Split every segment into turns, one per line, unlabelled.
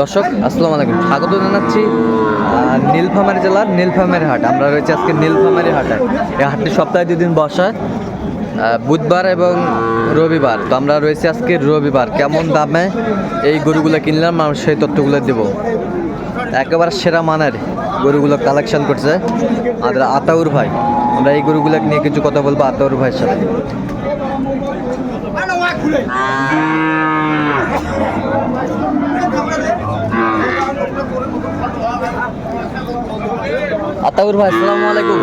দর্শক, আসসালামু আলাইকুম। স্বাগত জানাচ্ছি নীলফামারী জেলার নীলফামারী হাট। আমরা রয়েছে আজকে নীলফামারি হাটে। এই হাটটি সপ্তাহে দুদিন বসা বুধবার এবং রবিবার। তো আমরা রয়েছে আজকে রবিবার। কেমন দামে এই গরুগুলো কিনলাম, আমরা সেই তথ্যগুলো দেব। একেবারে সেরা মানের গরুগুলো কালেকশন করছে আমাদের আতাউর ভাই। আমরা এই গরুগুলো নিয়ে কিছু কথা বলব আতাউর ভাইয়ের সাথে। আতাউর ভাই আসসালামু আলাইকুম।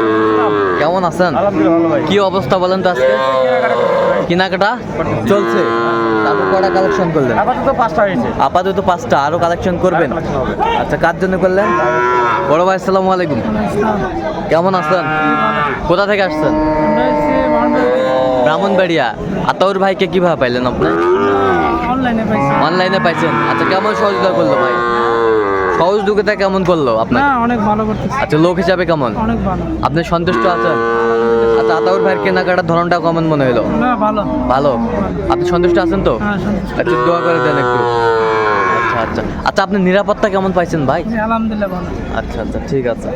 কেমন আছেন? কি অবস্থা বলেন তো আজকে? কেনাকাটা চলছে। তারপর কটা কালেকশন করলেন?
আপাতত পাঁচটা হয়েছে।
আপাতত পাঁচটা আরও কালেকশন করবেন? আচ্ছা কার জন্য করলেন? বড় ভাই আসসালামু আলাইকুম। কেমন আছেন? কোথা থেকে আসছেন? ব্রাহ্মণবাড়িয়া। আতাউর ভাইকে কীভাবে পাইলেন আপনি?
অনলাইনে
পাইছেন? আচ্ছা কেমন সহযোগিতা করল ভাই? সহযোগিতা কেমন করল আপনার?
অনেক ভালো করতেছে।
আচ্ছা লোক হিসাবে কেমন?
অনেক ভালো।
আপনি সন্তুষ্ট আছেন? আচ্ছা আতাউর ভাইয়ের কেনাকাটার ধরনটা কেমন মনে হলো?
না ভালো।
ভালো? আপনি সন্তুষ্ট আছেন তো?
হ্যাঁ
একটু দোয়া করে দেন একটু। আচ্ছা আচ্ছা। আচ্ছা আপনি নিরাপত্তা কেমন পাইছেন ভাই?
আলহামদুলিল্লাহ ভালো।
আচ্ছা আচ্ছা ঠিক আছে।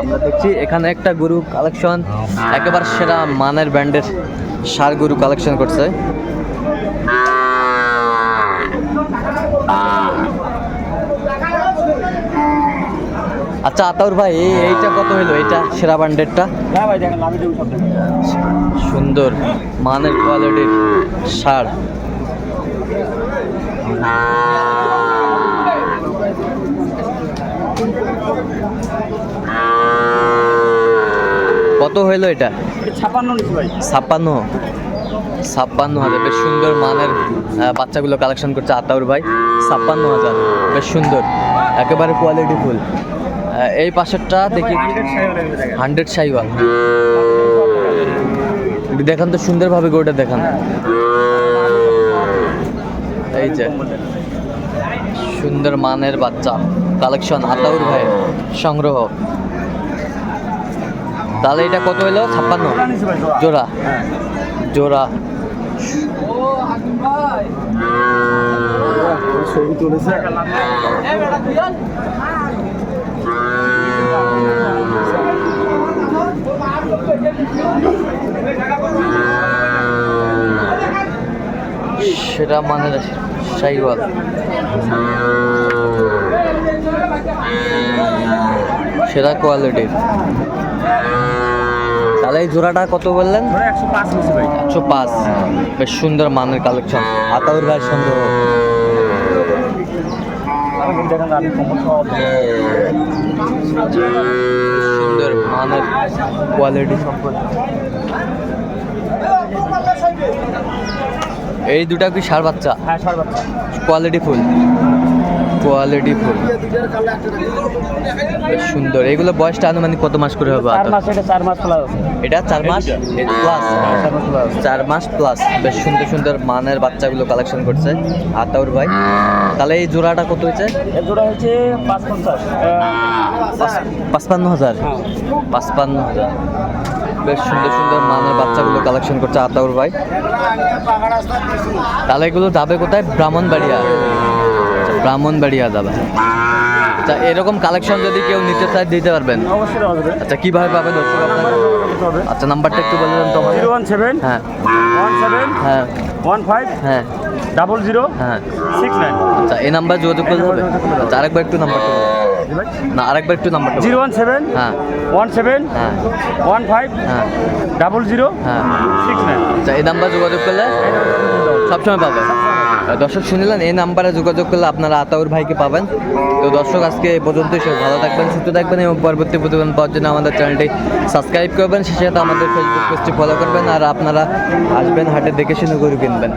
আমরা দেখছি এখানে একটা গরু কালেকশন একেবারে সেরা মানের ব্র্যান্ডের সার গরু কালেকশন করছে। আচ্ছা আতাউর ভাই এইটা কত হইল? এইটা সেরা ব্র্যান্ডেরটা?
হ্যাঁ ভাই দেখেন আমি দেবো সব
সুন্দর মানের কোয়ালিটির সার কত হইল এটা?
এটা ছাপান্ন
ছাপ্পান্ন? ছাপ্পান্ন হাজার। বেশ সুন্দর মানের বাচ্চাগুলো কালেকশন করছে আতাউর ভাই। ছাপ্পান্ন হাজার, বেশ সুন্দর, একেবারে কোয়ালিটি ফুল এই পাশেরটা দেখি। হান্ড্রেড সাইওয়াল। দেখান তো, সুন্দরভাবে গরুটা দেখান। এই যে, সুন্দর মানের বাচ্চা কালেকশন আতাউর ভাই সংগ্রহ। তাহলে এটা কত হলো? ছাপ্পান্ন।
জোড়া। জোড়া। ছবি তুলেছে
সেরা মানের সাইওয়াল সেরা কোয়ালিটির এই জোড়াটা কত বললেন?
একশো পাঁচ
বেশ সুন্দর মানের কালেকশন। আতাউর ভাই
সব।
সুন্দর মানের কোয়ালিটি সম্পর্কে এই দুটা কি সার বাচ্চা?
হ্যাঁ সাড়ে বাচ্চা।
Quality full quality full. বেশ সুন্দর। এগুলো বয়সটা আনুমানিক কত মাস করে হবে
চার মাস এটা চার মাস আছে।
এটা চার মাস প্লাস
চার মাস
প্লাস বেশ সুন্দর সুন্দর মানের বাচ্চাগুলো কালেকশন করছে। আতাউর ভাই তাহলে এই জোড়াটা কত হয়েছে?
জোড়া পাঁচ পঞ্চাশ
পাঁচপান্ন হাজার?
হ্যাঁ।
পাঁচপান্ন হাজার। বেশ সুন্দর সুন্দর মানের বাচ্চাগুলো কালেকশন করছে আতাউর ভাই। তাহলে এগুলো যাবে কোথায়? ব্রাহ্মণবাড়িয়া। ব্রাহ্মণবাড়িয়া যাবে আচ্ছা এরকম কালেকশন যদি কেউ নিতে চায় দিতে পারবেন? আচ্ছা কীভাবে পাবে?
হবে।
আচ্ছা নাম্বারটা একটু বলে দেন তো
জিরো ওয়ান সেভেন
হ্যাঁ।
ওয়ান সেভেন
হ্যাঁ।
ওয়ান ফাইভ
হ্যাঁ।
ডাবল জিরো
হ্যাঁ।
Six nine.
আচ্ছা এই নাম্বার যোগাযোগ করতে হবে? আচ্ছা আরেকবার একটু নাম্বারটা বলুন। না আরেকবার একটু নাম্বারটা
জিরো ওয়ান সেভেন
হ্যাঁ।
ওয়ান সেভেন
হ্যাঁ।
ওয়ান ফাইভ
হ্যাঁ।
ডাবল জিরো
হ্যাঁ।
Six nine.
আচ্ছা এই নাম্বার যোগাযোগ করলে সবসময় পাবেন আহ, দর্শক, শুনিলেন, এই নাম্বারে যোগাযোগ করলে আপনারা আতাউর ভাইকে পাবেন। তো দর্শক, আজকে এই পর্যন্ত সব ভালো থাকবেন, সুস্থ থাকবেন এবং পরবর্তী প্রতিবেদন পাওয়ার জন্য আমাদের চ্যানেলটি সাবস্ক্রাইব করবেন, সেই সাথে আমাদের ফেসবুক পেজটি ফলো করবেন, আর আপনারা আসবেন হাটে দেখে শুনে গরু কিনবেন।